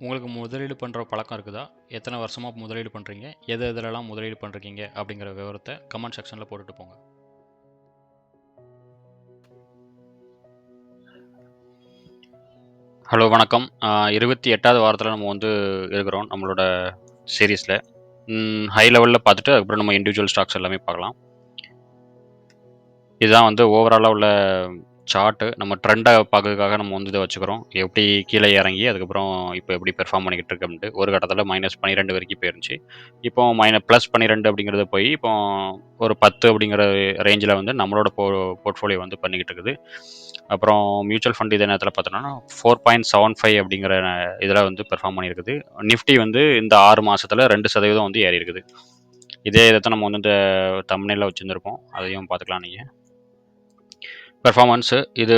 உங்களுக்கு முதலீடு பண்ணுற பழக்கம் இருக்குதா? எத்தனை வருஷமாக முதலீடு பண்ணுறீங்க எது எதுலலாம் முதலீடு பண்ணுறீங்க அப்படிங்கிற விவரத்தை கமெண்ட் செக்ஷனில் போட்டுட்டு போங்க. ஹலோ வணக்கம். இருபத்தி எட்டாவது வாரத்தில் நம்ம வந்து இருக்கிறோம் நம்மளோட சீரீஸில் ஹை லெவலில் பார்த்துட்டு அதுக்கப்புறம் நம்ம இண்டிவிஜுவல் ஸ்டாக்ஸ் எல்லாமே பார்க்கலாம். இதுதான் வந்து ஓவராலாக உள்ள சார்ட்டு நம்ம ட்ரெண்டை பார்க்கறதுக்காக நம்ம வந்து இதை வச்சுக்கிறோம். எப்படி கீழே இறங்கி அதுக்கப்புறம் இப்போ எப்படி பெர்ஃபார்ம் பண்ணிக்கிட்டு இருக்கு அப்படின்ட்டு. ஒரு கட்டத்தில் மைனஸ் பன்னிரெண்டு வரைக்கும் போயிருந்துச்சு. இப்போ மைனஸ் ப்ளஸ் பன்னிரெண்டு அப்படிங்கிறது போய் இப்போ ஒரு பத்து அப்படிங்கிற ரேஞ்சில் வந்து நம்மளோட போ போர்ட்ஃபோலியோ வந்து பண்ணிக்கிட்டு இருக்குது. அப்புறம் மியூச்சுவல் ஃபண்ட் இதே நேரத்தில் பார்த்தோன்னா ஃபோர் பாயிண்ட் செவன் ஃபைவ் அப்படிங்கிற இதில் வந்து பெர்ஃபார்ம் பண்ணியிருக்குது. நிஃப்டி வந்து இந்த ஆறு மாதத்தில் ரெண்டு சதவீதம் வந்து ஏறி இருக்குது இதே இதை தான் நம்ம வந்து இந்த தமிழில் வச்சுருந்துருப்போம். அதையும் பார்த்துக்கலாம் நீங்கள் பெர்ஃபார்மன்ஸு இது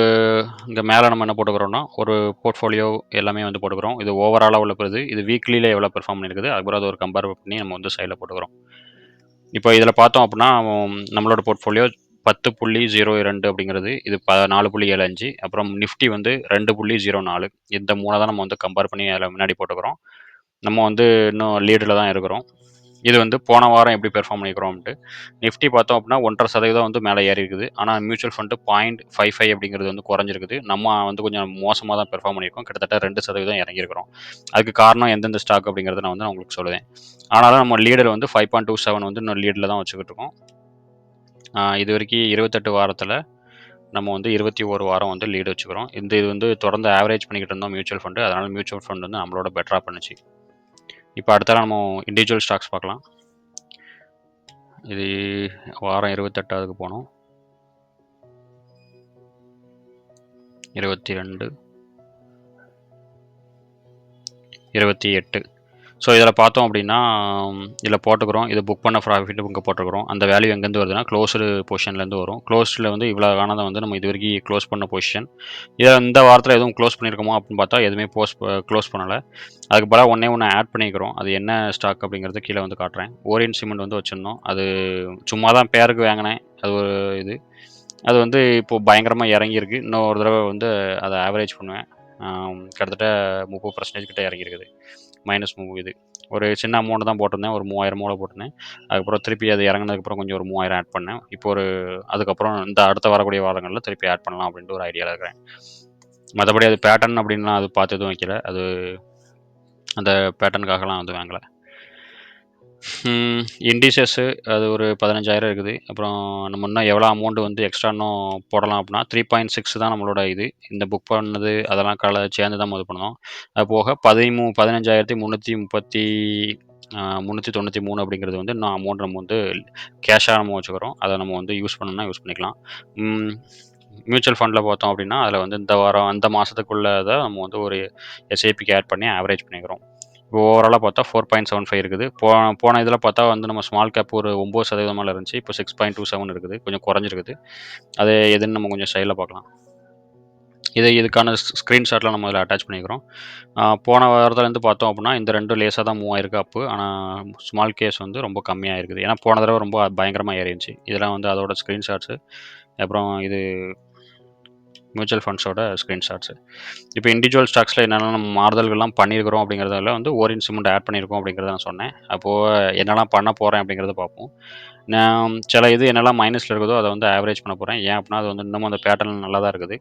இங்கே மேலே நம்ம என்ன போட்டுக்கிறோம்னா ஒரு போர்ட்ஃபோலியோ எல்லாமே வந்து போட்டுக்கிறோம். இது ஓவராலாக உள்ள பிறகு இது வீக்லியில் எவ்வளோ பெர்ஃபார்ம் பண்ணியிருக்குது அதுக்கப்புறம் அது ஒரு கம்பேர் பண்ணி நம்ம வந்து சைடில் போட்டுக்கிறோம். இப்போ இதில் பார்த்தோம் அப்படின்னா நம்மளோட போர்ட்ஃபோலியோ பத்து புள்ளி ஜீரோ ரெண்டு அப்படிங்கிறது இது ப நாலு புள்ளி ஏழு அஞ்சு அப்புறம் நிஃப்டி வந்து ரெண்டு புள்ளி ஜீரோ நாலு இந்த மூணை தான் நம்ம வந்து கம்பேர் பண்ணி அதில் முன்னாடி போட்டுக்கிறோம். நம்ம வந்து இன்னும் லீடில் தான் இருக்கிறோம். இது வந்து போன வாரம் எப்படி பெர்ஃபார்ம் பண்ணிக்கிறோம்ட்டு நிஃப்டி பார்த்தோம் அப்படின்னா ஒன்றரை சதவீதம் வந்து மேலே ஏறி இருக்குது. ஆனால் mutual fund point five five அப்படிங்கிறது வந்து குறைஞ்சிருக்குது. நம்ம வந்து கொஞ்சம் மோசமாக தான் பெர்ஃபார்ம் பண்ணியிருக்கோம். கிட்டத்தட்ட ரெண்டு சதவீதம் இறங்கியிருக்கிறோம். அதுக்கு காரணம் எந்தெந்த ஸ்டாக் அப்படிங்கிறத நான் வந்து நான் உங்களுக்கு சொல்லுவேன். ஆனாலும் நம்ம லீடர் வந்து ஃபைவ் பாயிண்ட் டூ செவன் வந்து இன்னும் லீடில் தான் வச்சுக்கிட்டு இருக்கோம். இது வரைக்கும் இருபத்தெட்டு வாரத்தில் நம்ம வந்து இருபத்தி ஒரு வாரம் வந்து லீடு வச்சுக்கிறோம். இந்த இது வந்து தொடர்ந்து ஆவரேஜ் பண்ணிக்கிட்டு இருந்தோம் மியூச்சுவல் ஃபண்டு அதனால் மியூச்சுவல் ஃபண்ட் வந்து நம்மளோட பெட்டராக பண்ணுச்சு. இப்போ அடுத்தால நம்ம இண்டிவிஜுவல் ஸ்டாக்ஸ் பார்க்கலாம். இது வாரம் இருபத்தெட்டாவதுக்கு போனோம். இருபத்தி ரெண்டு. இருபத்தி எட்டு. ஸோ இதில் பார்த்தோம் அப்படின்னா இதில் போட்டுக்கிறோம். இதை புக் பண்ண ப்ராஃபிட் இங்கே போட்டுக்கிறோம். அந்த வேல்யூ எங்கேருந்து வருதுன்னா க்ளோஸ்டு பொசிஷன்லேருந்து வரும். க்ளோஸ்டில் வந்து இவ்வளோ காணதை வந்து நம்ம இது வரைக்கும் க்ளோஸ் பண்ண பொசிஷன் இதை இந்த வாரத்தில் எதுவும் க்ளோஸ் பண்ணியிருக்கோமோ அப்படின்னு பார்த்தா எதுவுமே போஸ்ட் க்ளோஸ் பண்ணலை. அதுக்கு பல ஒன்றே ஒன்று ஆட் பண்ணிக்கிறோம். அது என்ன ஸ்டாக் அப்படிங்கிறது கீழே வந்து காட்டுறேன். ஓரியன் சிமெண்ட் வந்து வச்சுருந்தோம். அது சும்மா தான் பேருக்கு வாங்கினேன். அது ஒரு இது. அது வந்து இப்போது பயங்கரமாக இறங்கியிருக்கு. இன்னும் ஒரு தடவை வந்து அதை ஆவரேஜ் பண்ணுவேன். கிட்டத்தட்ட முப்பது பர்சன்டேஜ் கிட்டே இறங்கியிருக்குது. மைனஸ் மூவ் இது. ஒரு சின்ன அமௌண்ட் தான் போட்டிருந்தேன். ஒரு மூவாயிரம் மூளை போட்டிருந்தேன். அதுக்கப்புறம் திருப்பி அது இறங்கினதுக்கப்புறம் கொஞ்சம் ஒரு மூவாயிரம் ஆட் பண்ணேன். இப்போ ஒரு அதுக்கப்புறம் இந்த அடுத்த வரக்கூடிய வாரங்களில் திருப்பி ஆட் பண்ணலாம் அப்படின்ட்டு ஒரு ஐடியாவில் இருக்கிறேன். மற்றபடி அது பேட்டர்ன் அப்படின்லாம் அது பார்த்து எதுவும் வைக்கல. அது அந்த பேட்டர்னுக்காகலாம் வந்து வாங்கலை. இண்டிசஸ்ஸு அது ஒரு பதினஞ்சாயிரம் இருக்குது. அப்புறம் நம்ம இன்னும் எவ்வளோ அமௌண்ட் வந்து எக்ஸ்ட்ரா இன்னும் போடலாம் அப்படின்னா த்ரீ பாயிண்ட் சிக்ஸ் தான் நம்மளோட இது. இந்த புக் பண்ணது அதெல்லாம் கல சேர்ந்து தான் இது பண்ணோம். அது போக பதிமூ பதினஞ்சாயிரத்தி முந்நூற்றி முப்பத்தி முந்நூற்றி தொண்ணூற்றி மூணு அப்படிங்கிறது வந்து இன்னும் அமௌண்ட் நம்ம வந்து கேஷாக நம்ம வச்சுக்கிறோம். அதை நம்ம வந்து யூஸ் பண்ணணும்னா யூஸ் பண்ணிக்கலாம். மியூச்சுவல் ஃபண்டில் பார்த்தோம் அப்படின்னா அதில் வந்து இந்த வாரம் அந்த மாதத்துக்குள்ளதை நம்ம வந்து ஒரு எஸ்ஐபிக்கு ஆட் பண்ணி ஆவரேஜ் பண்ணிக்கிறோம். இப்போ ஓவராலாக பார்த்தா ஃபோர் பாயிண்ட் செவன் ஃபைவ் இருக்குது. போ போன இதில் பார்த்தா வந்து நம்ம ஸ்மால் கேப் ஒரு ஒம்பது சதவீதமாக இருந்துச்சு. இப்போ சிக்ஸ் பாயிண்ட் டூ செவன் இருக்குது. கொஞ்சம் குறைஞ்சிருக்குது. அது எதுன்னு நம்ம கொஞ்சம் சைடில் பார்க்கலாம். இதை இதுக்கான ஸ்க்ரீன்ஷாட்டில் நம்ம இதில் அட்டாச் பண்ணிக்கிறோம். போன வாரத்துலேருந்து பார்த்தோம் அப்படின்னா இந்த ரெண்டும் லேசாக தான் மூவ் ஆயிருக்கு அப்பு ஆனால் ஸ்மால் கேஸ் வந்து ரொம்ப கம்மியாக இருக்குது ஏன்னா போன தடவை ரொம்ப பயங்கரமாக ஏறிச்சு இதெல்லாம் வந்து அதோட ஸ்க்ரீன்ஷாட்ஸு அப்புறம் இது மியூச்சுவல் ஃபண்ட்ஸோட ஸ்க்ரீன்ஷாட்ஸு. இப்போ இண்டிவிஜுவல் ஸ்டாக்ஸில் என்னென்ன மாறுதல்கள்லாம் பண்ணியிருக்கிறோம் அப்படிங்கிறதால வந்து ஒரு இன்ஸ்ட்ருமெண்ட் ஆட் பண்ணியிருக்கோம் அப்படிங்கிறத நான் சொன்னேன். அப்போது என்னெல்லாம் பண்ண போகிறேன் அப்படிங்கிறத பார்ப்போம். நான் சில இது என்னெல்லாம் மைனஸில் இருக்குதோ அதை வந்து ஆவரேஜ் பண்ண போகிறேன் ஏன் அப்படின்னா அது வந்து இன்னமும் அந்த பேட்டர்ன் நல்லா தான் இருக்குது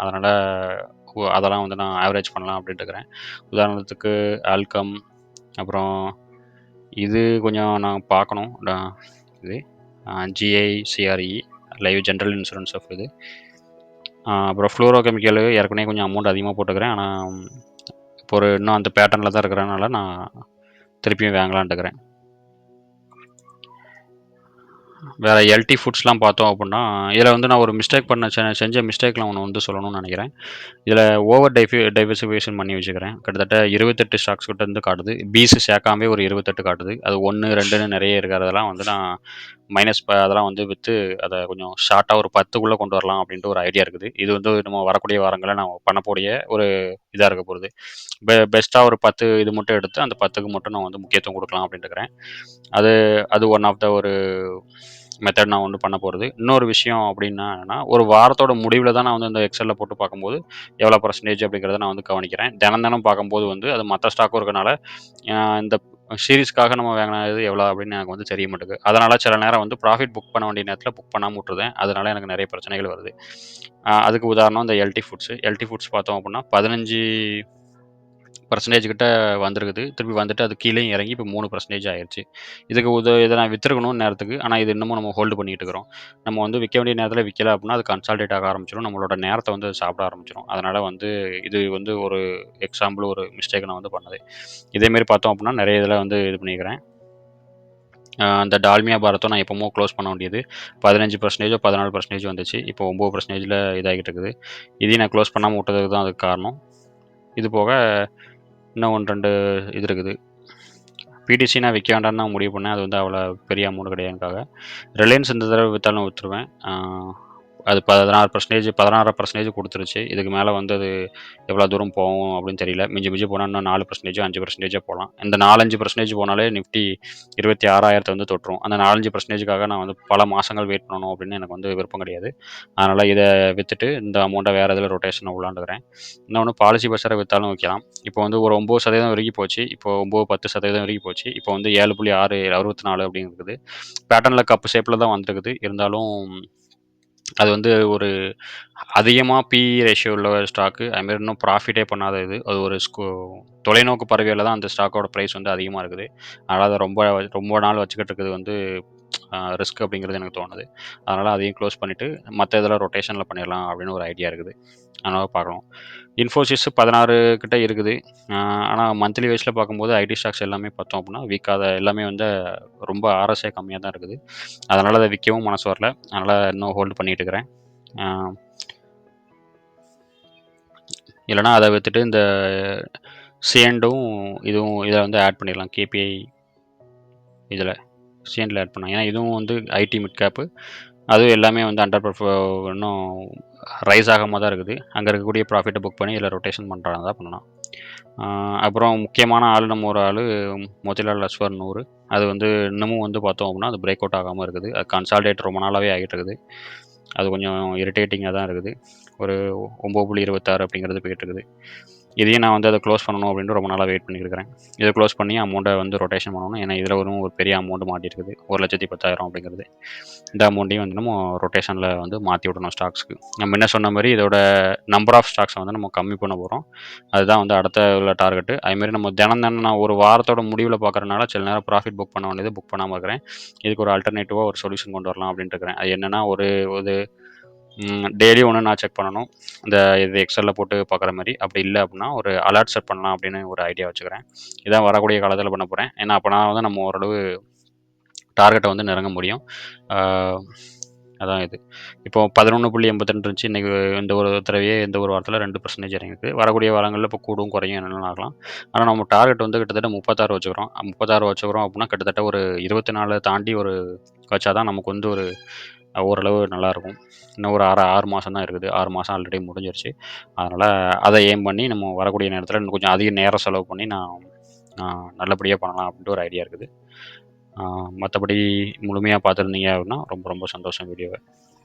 அதனால் அதெல்லாம் வந்து நான் ஆவரேஜ் பண்ணலாம் அப்படின்ட்டு இருக்கிறேன். உதாரணத்துக்கு ஆல்கம் அப்புறம் இது கொஞ்சம் நான் பார்க்கணும். இது GI CRE live general insurance of இது. அப்புறம் ஃப்ளோரோ கெமிக்கல் ஏற்கனவே கொஞ்சம் அமௌண்ட் அதிகமாக போட்டுக்கிறேன். ஆனால் இப்போ ஒரு இன்னும் அந்த பேட்டர்னில் தான் இருக்கிறனால நான் திருப்பியும் வாங்கலான்ட்டுக்கிறேன் வேறு எல்டி ஃபுட்ஸ்லாம் பார்த்தோம் அப்படின்னா இதில் வந்து நான் ஒரு மிஸ்டேக் பண்ண செ செஞ்ச மிஸ்டேக்லாம் ஒன்று வந்து சொல்லணும்னு நினைக்கிறேன். இதில் ஓவர் டைஃபி டைவர்சிஃபிகேஷன் பண்ணி வச்சுக்கிறேன். கிட்டத்தட்ட இருபத்தெட்டு ஸ்டாக்ஸ் கிட்ட இருந்து காட்டுது. பீஸ் சேர்க்காமே ஒரு இருபத்தெட்டு காட்டுது. அது ஒன்று ரெண்டுன்னு நிறைய இருக்கிறதெல்லாம் வந்து நான் மைனஸ் அதெல்லாம் வந்து விற்று அதை கொஞ்சம் ஷார்ட்டாக ஒரு பத்துக்குள்ளே கொண்டு வரலாம் அப்படின்ட்டு ஒரு ஐடியா இருக்குது. இது வந்து நம்ம வரக்கூடிய வாரங்களில் நான் பண்ணக்கூடிய ஒரு இதாக இருக்க போகுது. பெ பெஸ்ட்டாக ஒரு பத்து இது மட்டும் எடுத்து அந்த பத்துக்கு மட்டும் நான் வந்து முக்கியத்துவம் கொடுக்கலாம் அப்படின்ட்டு இருக்கிறேன். அது அது ஒன் ஆஃப் த ஒரு மெத்தட் நான் ஒன்று பண்ண போகிறது இன்னொரு விஷயம் அப்படின்னா என்னன்னா ஒரு வாரத்தோட முடிவில் தான் நான் வந்து இந்த எக்ஸலில் போட்டு பார்க்கும்போது எவ்வளோ பர்சன்டேஜ் அப்படிங்கிறத நான் வந்து கவனிக்கிறேன். தினம் தினம் பார்க்கும்போது வந்து அது மற்ற ஸ்டாக்கும் இருக்கனால இந்த சீரீஸ்க்காக நம்ம வாங்கினது எவ்வளோ அப்படின்னு எனக்கு வந்து தெரிய மாட்டேங்குது அதனால் சில நேரம் வந்து ப்ராஃபிட் புக் பண்ண வேண்டிய நேரத்தில் புக் பண்ணாமல் விட்டுருதேன் அதனால் எனக்கு நிறைய பிரச்சனைகள் வருது. அதுக்கு உதாரணம் இந்த எல்டி ஃபுட்ஸு எல்டி ஃபுட்ஸ் பார்த்தோம் அப்படின்னா பதினஞ்சு பர்சன்டேஜ் கிட்ட வந்திருக்குது. திருப்பி வந்துட்டு அது கீழே இறங்கி இப்போ மூணு பர்சன்டேஜ் ஆயிடுச்சு இதுக்கு உத இதை நான் விற்றுருக்கணும் நேரத்துக்கு. ஆனால் இது இன்னமும் நம்ம ஹோல்டு பண்ணிட்டு இருக்கிறோம். நம்ம வந்து விற்க வேண்டிய நேரத்தில் விற்கல அப்படின்னா அது கன்சால்டேட் ஆக ஆரம்பிச்சிடும் நம்மளோட நேரத்தை வந்து சாப்பிட ஆரம்பிச்சிடும் அதனால் வந்து இது வந்து ஒரு எக்ஸாம்பிள் ஒரு மிஸ்டேக் நான் வந்து பண்ணது. இதேமாரி பார்த்தோம் அப்படின்னா நிறைய இதில் வந்து இது பண்ணிக்கிறேன். அந்த டால்மியா பாரத்தை நான் எப்போமோ க்ளோஸ் பண்ண வேண்டியது. பதினஞ்சு பர்சன்டேஜோ பதினாலு பர்சன்டேஜ் வந்துச்சு. இப்போ ஒம்பது பர்சன்டேஜில் இதாகிட்டு இருக்குது. இதையும் நான் க்ளோஸ் பண்ணாமல் விட்டதுக்கு தான் அதுக்கு காரணம். இது போக இன்னும் ஒன்று ரெண்டு இது இருக்குது. பிடிசி நான் விற்க வேண்டாம்னு நான் முடிவு பண்ணேன். அது வந்து அவ்வளோ பெரிய அமௌண்ட் கிடையாதுக்காக. ரிலையன்ஸ் இந்த தடவை விற்றாலும் விற்றுருவேன் அது பதினாறு பர்சன்டேஜ் பதினாறு பர்சன்டேஜ் கொடுத்துருச்சு. இதுக்கு மேலே வந்து அது எவ்வளோ தூரம் போகும் அப்படின்னு தெரியல. மிஞ்சி மிஞ்சி போனால் இன்னும் நாலு பர்சன்டேஜோ அஞ்சு பர்சன்டேஜோ போகலாம் இந்த நாலஞ்சு பர்சன்டேஜ் போனாலே நிஃப்டி இருபத்தி ஆறாயிரத்தை வந்து தொட்டுரும். அந்த நாலஞ்சு பர்சன்டேஜுக்காக நான் வந்து பல மாதங்கள் வெயிட் பண்ணணும் அப்படின்னு எனக்கு வந்து விருப்பம் கிடையாது. அதனால் இதை விற்றுட்டு இந்த அமௌண்ட்டை வேறு இதில் ரொட்டேஷன் உள்ளாண்டுக்கிறேன் இன்னொன்று பாலிசி பஸ்ஸரை விற்றாலும் வைக்கலாம். இப்போ வந்து ஒரு ஒம்பது சதவீதம் வரைக்கும் போச்சு. இப்போ ஒம்பது பத்து சதவீதம் வரைக்கும் போச்சு. இப்போ வந்து ஏழு புள்ளி ஆறு அறுபத்தி நாலு அப்படிங்கிறது பேட்டர்னில் கப்பு ஷேப்பில் தான் வந்துருக்குது. இருந்தாலும் அது வந்து ஒரு அதிகமாக பி ரேஷியோ உள்ள ஸ்டாக்கு அதுமாரி இன்னும் ப்ராஃபிட்டே பண்ணாத இது. அது ஒரு ஸ்கூ தொலைநோக்கு பறவையில் தான் அந்த ஸ்டாக்கோட ப்ரைஸ் வந்து அதிகமாக இருக்குது. அதனால் அதை ரொம்ப ரொம்ப நாள் வச்சுக்கிட்டு இருக்கிறது வந்து ரிஸ்க் அப்படிங்கிறது எனக்கு தோணுது. அதனால் அதையும் க்ளோஸ் பண்ணிவிட்டு மற்ற இதெல்லாம் ரொட்டேஷனில் பண்ணிடலாம் அப்படின்னு ஒரு ஐடியா இருக்குது. அதனால் பார்க்கலாம் இன்ஃபோசிஸ் பதினாறு கிட்டே இருக்குது. ஆனால் மந்த்லி வைஸில் பார்க்கும்போது ஐடி ஸ்டாக்ஸ் எல்லாமே பார்த்தோம் அப்படின்னா வீக்காத எல்லாமே வந்து ரொம்ப ஆர்எஸ்ஏ கம்மியாக தான் இருக்குது. அதனால் அதை விற்கவும் மனசு வரல. அதனால் இன்னும் ஹோல்டு பண்ணிகிட்டு இருக்கிறேன். இல்லைனா அதை விற்றுட்டு இந்த சேண்டும் இதுவும் இதை வந்து ஆட் பண்ணிடலாம். கேபிஐ இதில். சீனில் ஆட் பண்ணாங்க ஏன்னா இதுவும் வந்து ஐடி மிட் கேப்பு அதுவும் எல்லாமே வந்து அண்டர் பர்ஃபோ இன்னும் ரைஸ் ஆகாமல் தான் இருக்குது. அங்கே இருக்கக்கூடிய ப்ராஃபிட்டை புக் பண்ணி இதில் ரொட்டேஷன் பண்ணுறாங்க தான் பண்ணலாம் அப்புறம் முக்கியமான ஆள் நம்ம ஒரு ஆள் மோத்திலால் அஸ்வர் நூறு. அது வந்து இன்னமும் வந்து பார்த்தோம் அப்படின்னா அது பிரேக் அவுட் ஆகாமல் இருக்குது. அது கன்சால்டேட் ரொம்ப நாளாகவே ஆகிட்டு இருக்குது. அது கொஞ்சம் இரிட்டேட்டிங்காக தான் இருக்குது. ஒரு ஒம்பது புள்ளி இருபத்தாறு அப்படிங்கிறது போயிட்டு இருக்குது. இதையும் நான் வந்து அதை க்ளோஸ் பண்ணணும் அப்படின்ட்டு ரொம்ப நாளாக வெயிட் பண்ணியிருக்கிறேன் இதை க்ளோஸ் பண்ணி அமௌண்ட்டை வந்து ரொட்டேஷன் பண்ணணும். ஏன்னா இதில் ஒரு ஒரு பெரிய அமௌண்ட் மாட்டிருக்குது ஒரு லட்சத்தி பத்தாயிரம் அப்படிங்கிறது. இந்த அமௌண்ட்டையும் வந்து நம்ம ரொட்டேஷனில் வந்து மாற்றி விடணும் ஸ்டாக்ஸ்க்கு நம்ம என்ன சொன்ன மாதிரி இதோட நம்பர் ஆஃப் ஸ்டாக்ஸை வந்து நம்ம கம்மி பண்ண போகிறோம் அதுதான் வந்து அடுத்த உள்ள டார்கெட்டு அதுமாரி நம்ம தினம் தினம் நான் ஒரு வாரத்தோட முடிவில் பார்க்குறனால சில நேரம் ப்ராஃபிட் புக் பண்ண வேண்டியது புக் பண்ணாமல் இருக்கிறேன். இதுக்கு ஒரு அல்டர்னேட்டிவாக ஒரு சொல்யூஷன் கொண்டு வரலாம் அப்படின்ட்டு இருக்கிறேன். அது என்னென்னா ஒரு ஒரு டெய்லி ஒன்று நான் செக் பண்ணணும். இந்த இது எக்ஸலில் போட்டு பார்க்குற மாதிரி. அப்படி இல்லை அப்படின்னா ஒரு அலர்ட் செட் பண்ணலாம் அப்படின்னு ஒரு ஐடியா வச்சுக்கிறேன். இதான் வரக்கூடிய காலத்தில் பண்ண போகிறேன் ஏன்னா அப்போ நான் வந்து நம்ம ஓரளவு டார்கெட்டை வந்து நெருங்க முடியும். அதான் இது. இப்போ பதினொன்று புள்ளி எண்பத்தெண்டு இருந்துச்சு. இன்றைக்கி இந்த ஒரு தடவையே இந்த ஒரு வாரத்தில் ரெண்டு பர்சன்டேஜ் இறங்கிருக்கு வரக்கூடிய வாரங்களில் இப்போ கூடும் குறையும் என்னென்னு ஆகலாம். ஆனால் நம்ம டார்கெட் வந்து கிட்டத்தட்ட முப்பத்தாறு வச்சுக்கிறோம். முப்பத்தாறு வச்சுக்கிறோம் அப்படின்னா கிட்டத்தட்ட ஒரு இருபத்தி நாலு தாண்டி ஒரு வச்சா தான் நமக்கு வந்து ஒரு ஓரளவு நல்லாயிருக்கும். இன்னும் ஒரு ஆறு ஆறு மாதம் தான் இருக்குது. ஆறு மாதம் ஆல்ரெடி முடிஞ்சிருச்சு. அதனால் அதை ஏம் பண்ணி நம்ம வரக்கூடிய நேரத்தில் இன்னும் கொஞ்சம் அதிக நேரம் செலவு பண்ணி நான் நான் நல்லபடியாக பண்ணலாம் அப்படின்ட்டு ஒரு ஐடியா இருக்குது. மற்றபடி முழுமையாக பார்த்துருந்தீங்க அப்படின்னா ரொம்ப ரொம்ப சந்தோஷம் வீடியோவை.